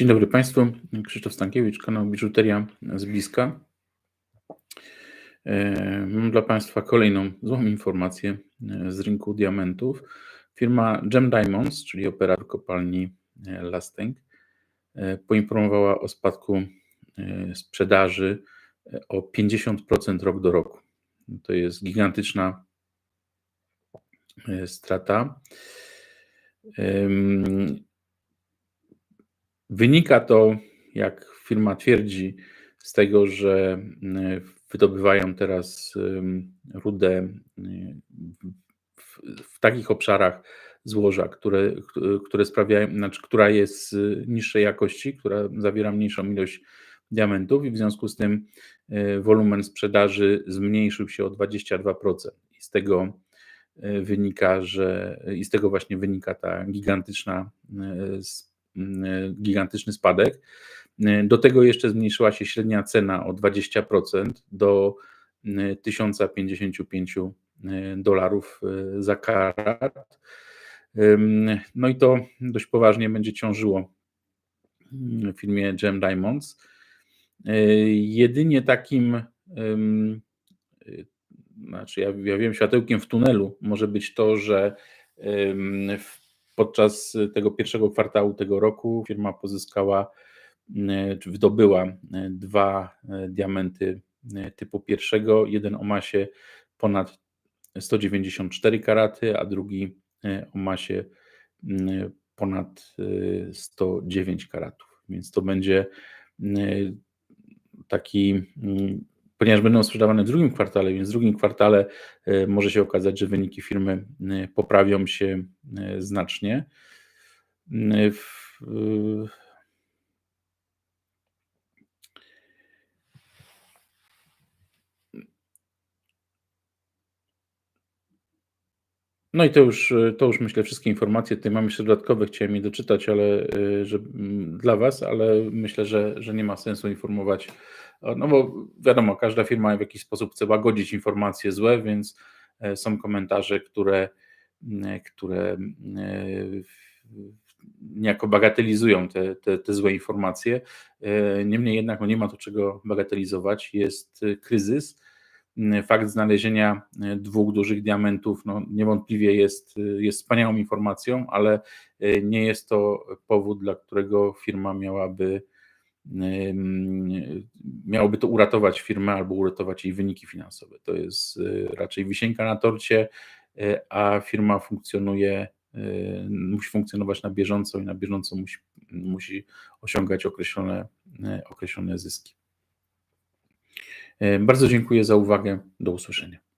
Dzień dobry Państwu. Krzysztof Stankiewicz, kanał Biżuteria z bliska. E, Mam dla Państwa kolejną złą informację e, z rynku diamentów. Firma Gem Diamonds, czyli operator kopalni e, Lasteng, poinformowała o spadku sprzedaży o 50% rok do roku. To jest gigantyczna strata. Wynika to, jak firma twierdzi, z tego, że mm, wydobywają teraz rudę w, w takich obszarach złoża, które, które sprawiają, znaczy, która jest niższej jakości, która zawiera mniejszą ilość diamentów i w związku z tym wolumen sprzedaży zmniejszył się o 22%. I z tego wynika, że i z tego właśnie wynika ta gigantyczna gigantyczny spadek. Y, do tego jeszcze zmniejszyła się średnia cena o 20% do 1055 y, y, dolarów za karat. No i to dość poważnie będzie ciążyło firmie Gem Diamonds. Jedynie takim, znaczy ja, ja wiem, światełkiem w tunelu może być to, że w Podczas tego pierwszego kwartału tego roku firma pozyskała, e, czy wydobyła e, dwa diamenty typu pierwszego, jeden o masie ponad 194 karaty, a drugi o masie ponad 109 karatów. Więc to będzie taki ponieważ będą sprzedawane w drugim kwartale, więc w drugim kwartale e, może się okazać, że wyniki firmy e, poprawią się e, znacznie. No i to już, to już myślę wszystkie informacje. Tutaj mam jeszcze dodatkowe, chciałem je doczytać, ale że, dla Was, ale myślę, że, że nie ma sensu informować no bo wiadomo, każda firma w jakiś sposób chce łagodzić informacje złe, więc e, są komentarze, które, które niejako bagatelizują te, te, te złe informacje. E, niemniej jednak no nie ma tu czego bagatelizować. Jest kryzys. Fakt znalezienia e, dwóch dużych diamentów no niewątpliwie jest, jest wspaniałą informacją, ale nie jest to powód, dla którego firma miałaby miałoby to uratować firmę albo uratować jej wyniki finansowe. To jest y, raczej wisienka na torcie, y, a firma funkcjonuje, y, musi funkcjonować na bieżąco i na bieżąco musi, musi osiągać określone, określone zyski. Bardzo dziękuję za uwagę. Do usłyszenia.